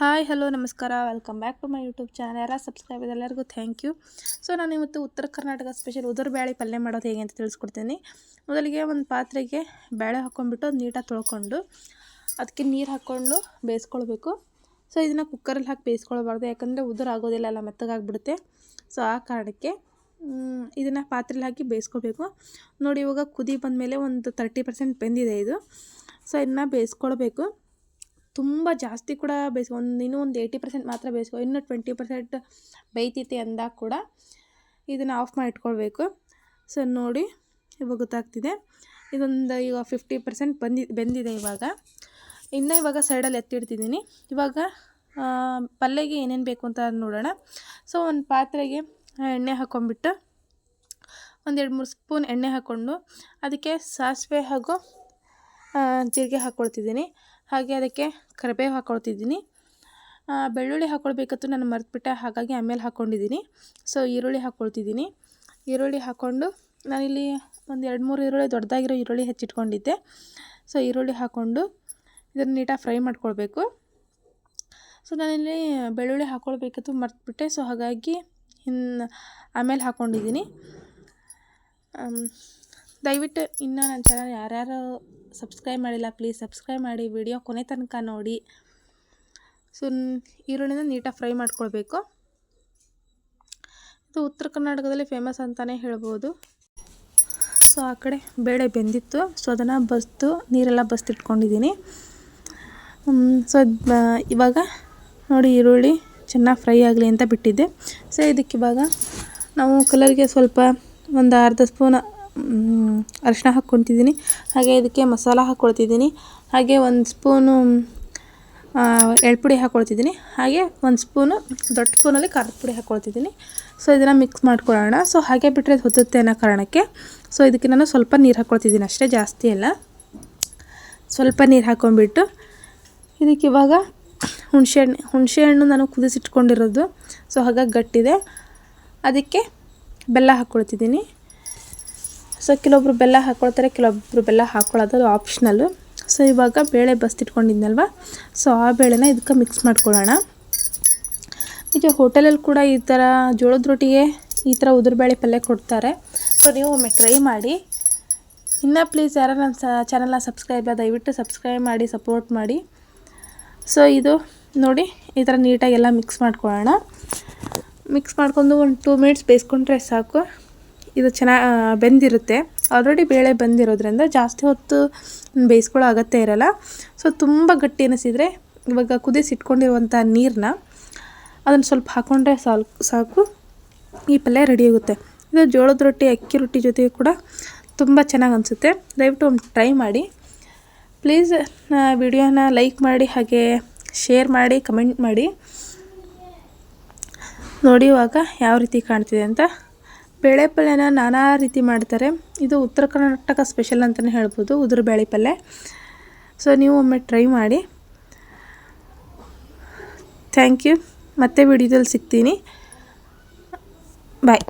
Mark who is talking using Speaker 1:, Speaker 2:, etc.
Speaker 1: Hi, hello, ನಮಸ್ಕಾರ. Welcome back to my YouTube channel subscribe ಇದೆ ಎಲ್ಲರಿಗೂ ಥ್ಯಾಂಕ್ ಯು ಸೊ ನಾನು ಇವತ್ತು ಉತ್ತರ ಕರ್ನಾಟಕ ಸ್ಪೆಷಲ್ ಉದುರು ಬ್ಯಾಳೆ ಪಲ್ಯ ಮಾಡೋದು ಹೇಗೆ ಅಂತ ತಿಳಿಸ್ಕೊಡ್ತೀನಿ. ಮೊದಲಿಗೆ ಒಂದು ಪಾತ್ರೆಗೆ ಬೇಳೆ ಹಾಕ್ಕೊಂಡ್ಬಿಟ್ಟು ಅದು ನೀಟಾಗಿ ತೊಳ್ಕೊಂಡು ಅದಕ್ಕೆ ನೀರು ಹಾಕ್ಕೊಂಡು ಬೇಯಿಸ್ಕೊಳ್ಬೇಕು. ಸೊ ಇದನ್ನು ಕುಕ್ಕರಲ್ಲಿ ಹಾಕಿ ಬೇಯಿಸ್ಕೊಳ್ಬಾರ್ದು. ಯಾಕಂದರೆ ಉದುರು ಆಗೋದಿಲ್ಲ ಅಲ್ಲ ಮೆತ್ತಗಾಗ್ಬಿಡುತ್ತೆ. ಸೊ ಆ ಕಾರಣಕ್ಕೆ ಇದನ್ನು ಪಾತ್ರೆಲಿ ಹಾಕಿ ಬೇಯಿಸ್ಕೊಳ್ಬೇಕು. ನೋಡಿ, ಇವಾಗ ಕುದಿ ಬಂದಮೇಲೆ ಒಂದು ತರ್ಟಿ ಪರ್ಸೆಂಟ್ ಬೆಂದಿದೆ ಇದು. ಸೊ ಇದನ್ನ ಬೇಯಿಸ್ಕೊಳ್ಬೇಕು. ತುಂಬ ಜಾಸ್ತಿ ಕೂಡ ಬೇಯಿಸ್ಕೊ ಒಂದು ಇನ್ನೂ ಒಂದು ಏಯ್ಟಿ ಪರ್ಸೆಂಟ್ ಮಾತ್ರ ಬೇಯಿಸ್ಕೊ ಇನ್ನೂ ಟ್ವೆಂಟಿ ಪರ್ಸೆಂಟ್ ಬೇಯ್ತೈತೆ ಅಂದಾಗ ಕೂಡ ಇದನ್ನು ಆಫ್ ಮಾಡಿ ಇಟ್ಕೊಳ್ಬೇಕು ಸೊ ನೋಡಿ ಇವಾಗ ಗೊತ್ತಾಗ್ತಿದೆ. ಇದೊಂದು ಈಗ ಫಿಫ್ಟಿ ಪರ್ಸೆಂಟ್ ಬಂದಿ, ಬೆಂದಿದೆ ಇವಾಗ. ಇನ್ನು ಇವಾಗ ಸೈಡಲ್ಲಿ ಎತ್ತಿಡ್ತಿದ್ದೀನಿ. ಇವಾಗ ಪಲ್ಯಗೆ ಏನೇನು ಬೇಕು ಅಂತ ನೋಡೋಣ. ಸೊ ಒಂದು ಪಾತ್ರೆಗೆ ಎಣ್ಣೆ ಹಾಕ್ಕೊಂಬಿಟ್ಟು ಒಂದೆರಡು ಮೂರು ಸ್ಪೂನ್ ಎಣ್ಣೆ ಹಾಕ್ಕೊಂಡು ಅದಕ್ಕೆ ಸಾಸಿವೆ ಹಾಗೂ ಜೀರಿಗೆ ಹಾಕ್ಕೊಳ್ತಿದ್ದೀನಿ ಹಾಗೆ ಅದಕ್ಕೆ ಕರಿಬೇವು ಹಾಕ್ಕೊಳ್ತಿದ್ದೀನಿ ಬೆಳ್ಳುಳ್ಳಿ ಹಾಕ್ಕೊಳ್ಬೇಕತ್ತು ನಾನು ಮರೆತುಬಿಟ್ಟೆ, ಹಾಗಾಗಿ ಆಮೇಲೆ ಹಾಕ್ಕೊಂಡಿದ್ದೀನಿ ಸೊ ಈರುಳ್ಳಿ ಹಾಕ್ಕೊಳ್ತಿದ್ದೀನಿ ಈರುಳ್ಳಿ ಹಾಕ್ಕೊಂಡು ನಾನಿಲ್ಲಿ ಒಂದು ಎರಡು ಮೂರು ಈರುಳ್ಳಿ ದೊಡ್ಡದಾಗಿರೋ ಈರುಳ್ಳಿ ಹೆಚ್ಚಿಟ್ಕೊಂಡಿದ್ದೆ. ಸೊ ಈರುಳ್ಳಿ ಹಾಕ್ಕೊಂಡು ಇದನ್ನು ನೀಟಾಗಿ ಫ್ರೈ ಮಾಡ್ಕೊಳ್ಬೇಕು. ಸೊ ನಾನಿಲ್ಲಿ ಬೆಳ್ಳುಳ್ಳಿ ಹಾಕ್ಕೊಳ್ಬೇಕತ್ತು ಮರೆತುಬಿಟ್ಟೆ ಸೊ ಹಾಗಾಗಿ ಇನ್ನು ಆಮೇಲೆ ಹಾಕ್ಕೊಂಡಿದ್ದೀನಿ ದಯವಿಟ್ಟು ಇನ್ನೂ ನನ್ನ ಚಾನಲ್ ಯಾರ್ಯಾರು ಸಬ್ಸ್ಕ್ರೈಬ್ ಮಾಡಿಲ್ಲ ಪ್ಲೀಸ್ ಸಬ್ಸ್ಕ್ರೈಬ್ ಮಾಡಿ. ವಿಡಿಯೋ ಕೊನೆ ತನಕ ನೋಡಿ. ಸೊ ಈರುಳ್ಳಿನ ನೀಟಾಗಿ ಫ್ರೈ ಮಾಡ್ಕೊಳ್ಬೇಕು. ಇದು ಉತ್ತರ ಕರ್ನಾಟಕದಲ್ಲಿ ಫೇಮಸ್ ಅಂತಲೇ ಹೇಳ್ಬೋದು. ಸೊ ಆ ಕಡೆ ಬೇಳೆ ಬೆಂದಿತ್ತು. ಸೊ ಅದನ್ನು ಬಸ್ತು, ನೀರೆಲ್ಲ ಬಸ್ತಿಟ್ಕೊಂಡಿದ್ದೀನಿ. ಸೊ ಇವಾಗ ನೋಡಿ ಈರುಳ್ಳಿ ಚೆನ್ನಾಗಿ ಫ್ರೈ ಆಗಲಿ ಅಂತ ಬಿಟ್ಟಿದ್ದೆ. ಸೊ ಇದಕ್ಕೆ ಇವಾಗ ನಾವು ಕಲರ್ಗೆ ಸ್ವಲ್ಪ ಒಂದು ಅರ್ಧ ಸ್ಪೂನ್ ಅರಿಶಿನ ಹಾಕ್ಕೊತಿದ್ದೀನಿ. ಹಾಗೆ ಇದಕ್ಕೆ ಮಸಾಲ ಹಾಕ್ಕೊಳ್ತಿದ್ದೀನಿ. ಹಾಗೆ ಒಂದು ಸ್ಪೂನು ಎಳ್ಪುಡಿ ಹಾಕ್ಕೊಳ್ತಿದ್ದೀನಿ. ಹಾಗೆ ಒಂದು ಸ್ಪೂನು ದೊಡ್ಡ ಸ್ಪೂನಲ್ಲಿ ಖಾರದ ಪುಡಿ ಹಾಕ್ಕೊಳ್ತಿದ್ದೀನಿ. ಸೊ ಇದನ್ನು ಮಿಕ್ಸ್ ಮಾಡ್ಕೊಳ್ಳೋಣ. ಸೊ ಹಾಗೆ ಬಿಟ್ಟರೆ ಅದು ಹೊತ್ತುತ್ತೆ ಅನ್ನೋ ಕಾರಣಕ್ಕೆ ಸೊ ಇದಕ್ಕೆ ನಾನು ಸ್ವಲ್ಪ ನೀರು ಹಾಕ್ಕೊಳ್ತಿದ್ದೀನಿ. ಅಷ್ಟೇ ಜಾಸ್ತಿ ಅಲ್ಲ. ಸ್ವಲ್ಪ ನೀರು ಹಾಕ್ಕೊಂಡ್ಬಿಟ್ಟು, ಇದಕ್ಕೆ ಇವಾಗ ಹುಣಸೆ ಹಣ್ಣು ನಾನು ಕುದಿಸಿಟ್ಕೊಂಡಿರೋದು. ಸೊ ಹಾಗಾಗಿ ಗಟ್ಟಿದೆ. ಅದಕ್ಕೆ ಬೆಲ್ಲ ಹಾಕ್ಕೊಳ್ತಿದ್ದೀನಿ. ಸೊ ಕೆಲವೊಬ್ರು ಬೆಲ್ಲ ಹಾಕ್ಕೊಳ್ತಾರೆ ಕೆಲವೊಬ್ರು ಬೆಲ್ಲ ಹಾಕ್ಕೊಳ್ಳೋದು ಅದು ಆಪ್ಷನಲ್ಲು ಸೊ ಇವಾಗ ಬೇಳೆ ಬಸ್ತಿಟ್ಕೊಂಡಿದ್ನಲ್ವ ಸೊ ಆ ಬೇಳೆನ ಇದಕ್ಕೆ ಮಿಕ್ಸ್ ಮಾಡ್ಕೊಳ್ಳೋಣ. ನಿಜ ಹೋಟೆಲಲ್ಲಿ ಕೂಡ ಈ ಥರ ಜೋಳದ ರೊಟ್ಟಿಗೆ ಈ ಥರ ಉದುರುಬೇಳೆ ಪಲ್ಯ ಕೊಡ್ತಾರೆ. ಸೊ ನೀವು ಒಮ್ಮೆ ಟ್ರೈ ಮಾಡಿ. ಇನ್ನು ಪ್ಲೀಸ್ ಯಾರು ನನ್ನ ಸ ಚಾನಲ್ನ ಸಬ್ಸ್ಕ್ರೈಬ್ ದಯವಿಟ್ಟು ಸಬ್ಸ್ಕ್ರೈಬ್ ಮಾಡಿ ಸಪೋರ್ಟ್ ಮಾಡಿ. ಸೊ ಇದು ನೋಡಿ, ಈ ಥರ ನೀಟಾಗಿ ಎಲ್ಲ ಮಿಕ್ಸ್ ಮಾಡ್ಕೊಳ್ಳೋಣ. ಮಿಕ್ಸ್ ಮಾಡ್ಕೊಂಡು ಒಂದು ಟೂ ಮಿನಿಟ್ಸ್ ಬೇಯಿಸ್ಕೊಂಡ್ರೆ ಸಾಕು. ಇದು ಚೆನ್ನಾಗಿ ಬೆಂದಿರುತ್ತೆ. ಆಲ್ರೆಡಿ ಬೇಳೆ ಬಂದಿರೋದ್ರಿಂದ ಜಾಸ್ತಿ ಹೊತ್ತು ಬೇಯಿಸ್ಕೊಳ್ಳೋ ಅಗತ್ಯ ಇರೋಲ್ಲ. ಸೊ ತುಂಬ ಗಟ್ಟಿ ಅನಿಸಿದರೆ ಇವಾಗ ಕುದಿಸಿಟ್ಕೊಂಡಿರುವಂಥ ನೀರನ್ನ ಅದನ್ನು ಸ್ವಲ್ಪ ಹಾಕ್ಕೊಂಡ್ರೆ ಸಾಕು ಸಾಕು. ಈ ಪಲ್ಯ ರೆಡಿ ಆಗುತ್ತೆ. ಇದು ಜೋಳದ ರೊಟ್ಟಿ, ಅಕ್ಕಿ ರೊಟ್ಟಿ ಜೊತೆಗೆ ಕೂಡ ತುಂಬ ಚೆನ್ನಾಗಿ ಅನಿಸುತ್ತೆ. ದಯವಿಟ್ಟು ಒಂದು ಟ್ರೈ ಮಾಡಿ. ಪ್ಲೀಸ್ ವಿಡಿಯೋನ ಲೈಕ್ ಮಾಡಿ, ಹಾಗೆ ಶೇರ್ ಮಾಡಿ ಕಮೆಂಟ್ ಮಾಡಿ. ನೋಡಿ ಇವಾಗ ಯಾವ ರೀತಿ ಕಾಣ್ತಿದೆ ಅಂತ. ಬೇಳೆ ಪಲ್ಯನ ನಾನಾ ರೀತಿ ಮಾಡ್ತಾರೆ. ಇದು ಉತ್ತರ ಕರ್ನಾಟಕ ಸ್ಪೆಷಲ್ ಅಂತಲೇ ಹೇಳ್ಬೋದು, ಉದುರು ಬೇಳೆ ಪಲ್ಯ. ಸೊ ನೀವು ಒಮ್ಮೆ ಟ್ರೈ ಮಾಡಿ. ಥ್ಯಾಂಕ್ ಯು ಮತ್ತೆ ವಿಡಿಯೋದಲ್ಲಿ ಸಿಗ್ತೀನಿ. ಬಾಯ್